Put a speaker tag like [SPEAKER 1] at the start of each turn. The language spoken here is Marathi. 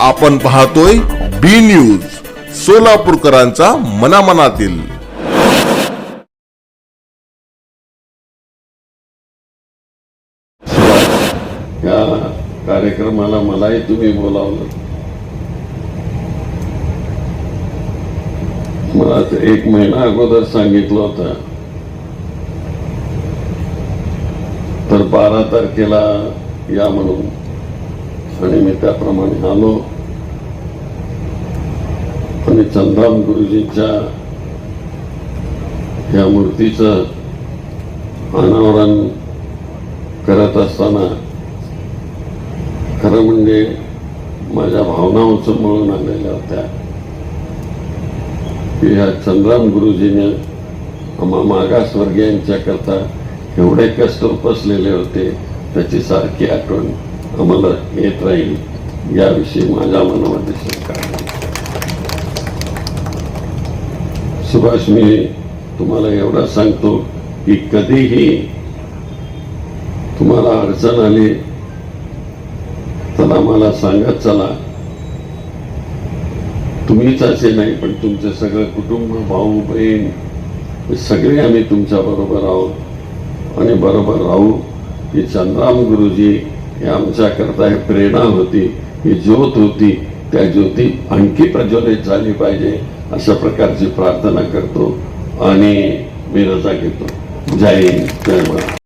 [SPEAKER 1] आपण पाहतोय बी न्यूज सोलापूरकरांचा मनामनातील.
[SPEAKER 2] या कार्यक्रमाला मलाही तुम्ही बोलावलं. मला एक महिना अगोदर सांगितलं होतं. तर बारा तारखेला या म्हणून. आणि मी त्याप्रमाणे आलो. आणि चंद्राम गुरुजींच्या या मूर्तीचं अनावरण करत असताना खरं म्हणजे माझ्या भावना उचंबळून आलेल्या होत्या. की ह्या चंद्राम गुरुजीने आम्हा मागासवर्गीयांच्या करता एवढे कष्ट उपसलेले होते त्याची सारखी आठवण आम्हाला येत राहील. याविषयी माझ्या मनामध्ये शंका आहे. सुभाष मी तुम्हाला एवढा सांगतो की कधीही तुम्हाला अडचण आली तर आम्हाला सांगत चला. तुम्हीच असे नाही पण तुमचे सगळं कुटुंब भाऊ बहीण सगळे आम्ही तुमच्या बरोबर आहोत. आणि बरोबर राहू की चंद्राम गुरुजी हे आमच्याकरता हे प्रेरणा होती ही ज्योत होती त्या ज्योती आणखी प्रज्वलित झाली पाहिजे अशा प्रकारची प्रार्थना करतो आणि मी रजा घेतो. जय हिंद जय महाराज.